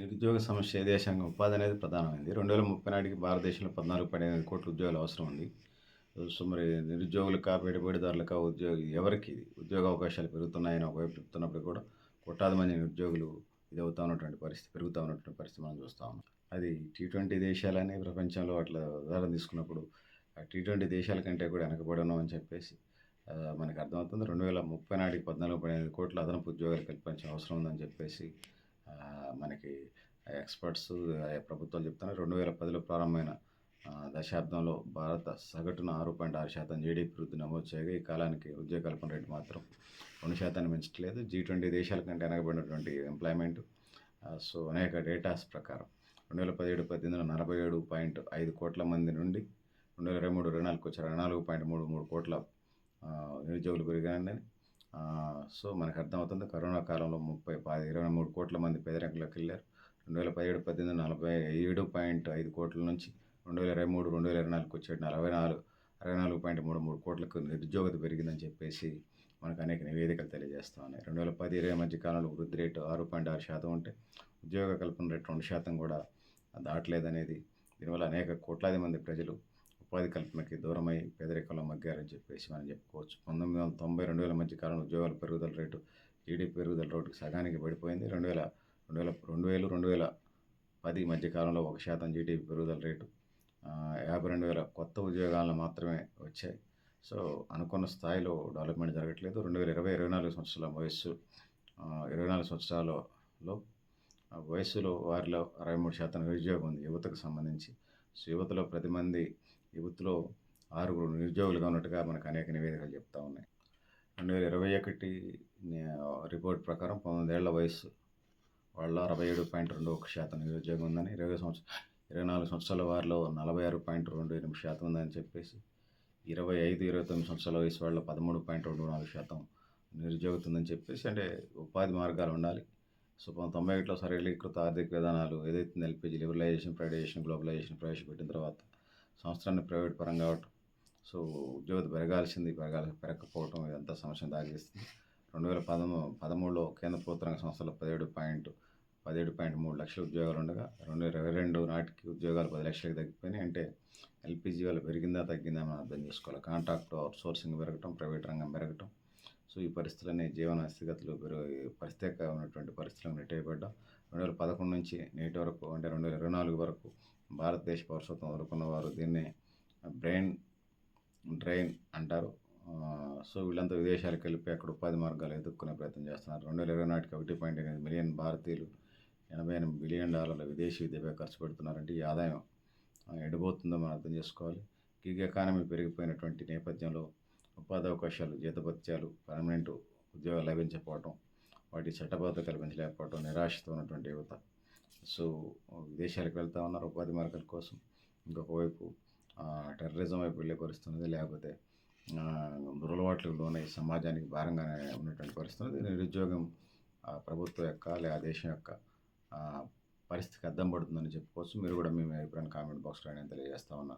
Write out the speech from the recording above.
నిరుద్యోగ సమస్య ఏ దేశంగా ఉపాధి అనేది ప్రధానమైంది. రెండు వేల ముప్పై నాటికి భారతదేశంలో పద్నాలుగు పదిహేను కోట్ల ఉద్యోగాలు అవసరం ఉంది. సో మరి నిరుద్యోగులకా పెట్టుబడిదారులకా ఉద్యోగ ఎవరికి ఉద్యోగ అవకాశాలు పెరుగుతున్నాయని ఒకవైపు చెప్తున్నప్పుడు కూడా కోట్లాది మంది నిరుద్యోగులు ఇది అవుతా ఉన్నటువంటి పరిస్థితి పెరుగుతూ ఉన్నటువంటి పరిస్థితి మనం చూస్తూ ఉన్నాం. అది టీ ట్వంటీ దేశాలని ప్రపంచంలో అట్లా ఉదాహరణ తీసుకున్నప్పుడు ఆ టీ ట్వంటీ దేశాల కంటే కూడా వెనకబడి ఉన్నామని అని చెప్పేసి మనకు అర్థమవుతుంది. రెండు వేల ముప్పై నాటికి పద్నాలుగు పదిహేను కోట్ల అదనపు ఉద్యోగాలు కల్పించే అవసరం ఉందని చెప్పేసి మనకి ఎక్స్పర్ట్స్ ప్రభుత్వాలు చెప్తున్నారు. రెండు వేల పదిలో ప్రారంభమైన దశాబ్దంలో భారత సగటున ఆరు పాయింట్ ఆరు శాతం జీడీపీ వృద్ధి నమోదు చేయగా ఈ కాలానికి ఉద్యోగ కల్పన రేటు మాత్రం రెండు శాతాన్ని మించట్లేదు జీ ట్వంటీ దేశాల కంటే వెనకబడినటువంటి ఎంప్లాయ్మెంట్ సో అనేక డేటాస్ ప్రకారం రెండు వేల పదిహేడు పద్దెనిమిదిలో నలభై ఏడు పాయింట్ ఐదు కోట్ల మంది నుండి రెండు వేల ఇరవై మూడు ఇరవై నాలుగు వచ్చారు నాలుగు పాయింట్ మూడు మూడు కోట్ల నిరుద్యోగులు పెరిగాయని సో మనకు అర్థమవుతుంది కరోనా కాలంలో ముప్పై పది ఇరవై మూడు కోట్ల మంది పేదరికంలోకి వెళ్ళారు రెండు వేల పదిహేడు పద్దెనిమిది నలభై ఏడు పాయింట్ ఐదు కోట్ల నుంచి రెండు వేల ఇరవై మూడు రెండు వేల ఇరవై నాలుగు వచ్చేటి నలభై నాలుగు అరవై నాలుగు పాయింట్ మూడు మూడు కోట్లకు నిరుద్యోగత పెరిగిందని చెప్పేసి మనకు అనేక నివేదికలు తెలియజేస్తూ ఉన్నాయి రెండు వేల పది ఇరవై మధ్య కాలంలో వృద్ధి రేటు ఆరు పాయింట్ ఆరు శాతం ఉంటే ఉద్యోగ కల్పన రేటు రెండు శాతం కూడా దాటలేదనేది. దీనివల్ల అనేక కోట్లాది మంది ప్రజలు ఉపాధి కల్పనకి దూరమై పేదరికంలో మగ్గారని చెప్పేసి మనం చెప్పుకోవచ్చు. పంతొమ్మిది వందల తొంభై రెండు వేల మధ్య కాలంలో ఉద్యోగాల పెరుగుదల రేటు జీడీపీ పెరుగుదల రేటు సగానికి పడిపోయింది. రెండు వేల రెండు వేల రెండు వేలు రెండు వేల పది మధ్య కాలంలో ఒక శాతం జీడీపీ పెరుగుదల రేటు యాభై రెండు వేల కొత్త ఉద్యోగాలను మాత్రమే వచ్చాయి. సో అనుకున్న స్థాయిలో డెవలప్మెంట్ జరగట్లేదు. రెండు వేల ఇరవై ఇరవై నాలుగు సంవత్సరాల వయస్సు ఇరవై నాలుగు సంవత్సరాలలో వయస్సులో వారిలో అరవై మూడు శాతం నిరుద్యోగం ఉంది. యువతకు సంబంధించి. సో యువతలో ప్రతి మంది యువత్లో ఆరుగురు నిరుద్యోగులుగా ఉన్నట్టుగా మనకు అనేక నివేదికలు చెప్తా ఉన్నాయి. రెండు వేల ఇరవై ఒకటి రిపోర్ట్ ప్రకారం పంతొమ్మిదేళ్ళ వయస్సు వాళ్ళ అరవై ఏడు పాయింట్ రెండు ఒక శాతం నిరుద్యోగం ఉందని ఇరవై సంవత్సరం ఇరవై నాలుగు సంవత్సరాల వారిలో నలభై ఆరు పాయింట్ రెండు ఎనిమిది శాతం ఉందని చెప్పేసి ఇరవై ఐదు ఇరవై తొమ్మిది సంవత్సరాల వయసు వాళ్ళ పదమూడు పాయింట్ రెండు నాలుగు శాతం నిరుద్యోగత ఉందని చెప్పేసి అంటే ఉపాధి మార్గాలు ఉండాలి. సో పంతొమ్మిది తొంభై ఒకటిలో సరళీకృత ఆర్థిక విధానాలు ఏదైతే ఎల్పిజి లిబరలైజేషన్ ప్రైవేటైజేషన్ గ్లోబలైజేషన్ ప్రవేశపెట్టిన తర్వాత సంవత్సరాన్ని ప్రైవేట్ పరం కావటం సో ఉద్యోగత పెరగాల్సింది పెరగాల పెరగకపోవటం ఇదంతా సమస్యను దాగిస్తుంది. రెండు వేల పదమూ పదమూడులో కేంద్ర ప్రభుత్వ రంగ సంస్థలు పదిహేడు పాయింట్ పదిహేడు పాయింట్ మూడు లక్షల ఉద్యోగాలు ఉండగా రెండు వేల ఇరవై రెండు నాటికి ఉద్యోగాలు పది లక్షలకు తగ్గిపోయినాయి. అంటే ఎల్పిజి వల్ల పెరిగిందా తగ్గిందా మనం అర్థం చేసుకోవాలి. కాంట్రాక్ట్ అవుట్ సోర్సింగ్ పెరగటం ప్రైవేట్ రంగం పెరగటం సో ఈ పరిస్థితులనే జీవన స్థితిగతులు పెరుగు పరిస్థితిగా ఉన్నటువంటి పరిస్థితులను నెట్టేయబడ్డాం రెండు వేల పదకొండు నుంచి నేటి వరకు అంటే రెండు వేల ఇరవై నాలుగు వరకు భారతదేశ పౌరసత్వం వదులుకున్న వారు దీన్ని బ్రెయిన్ డ్రైన్ అంటారు. సో వీళ్ళంతా విదేశాలకు వెళ్ళిపోయి అక్కడ ఉపాధి మార్గాలు ఎదుర్కొనే ప్రయత్నం చేస్తున్నారు. రెండు వేల ఇరవై నాటికి ఒకటి పాయింట్ ఎనిమిది మిలియన్ భారతీయులు ఎనభై ఎనిమిది బిలియన్ డాలర్ల విదేశీ విద్యపై ఖర్చు పెడుతున్నారంటే ఈ ఆదాయం ఎడిపోతుందో మనం అర్థం చేసుకోవాలి. గిగ్ ఎకానమీ పెరిగిపోయినటువంటి నేపథ్యంలో ఉపాధి అవకాశాలు జీతభత్యాలు పర్మనెంట్ ఉద్యోగాలు లభించకపోవటం వాటి చట్టబద్ధత కల్పించలేకపోవటం నిరాశతో ఉన్నటువంటి యువత. సో విదేశాలకు వెళ్తా ఉన్నారు ఉపాధి మార్గాల కోసం. ఇంకొక వైపు టెర్రరిజం వైపు వెళ్ళే పరిస్థితి ఉన్నది. లేకపోతే ఆ, దురలవాట్లు లోనే సమాజానికి భారంగానే ఉన్నటువంటి పరిస్థితి నిరుద్యోగం ప్రభుత్వం యొక్క లేదా దేశం యొక్క పరిస్థితికి అద్దం పడుతుందని చెప్పుకోవచ్చు. మీరు కూడా మీ అభిప్రాయాన్ని కామెంట్ బాక్స్లో నేను తెలియజేస్తా ఉన్నా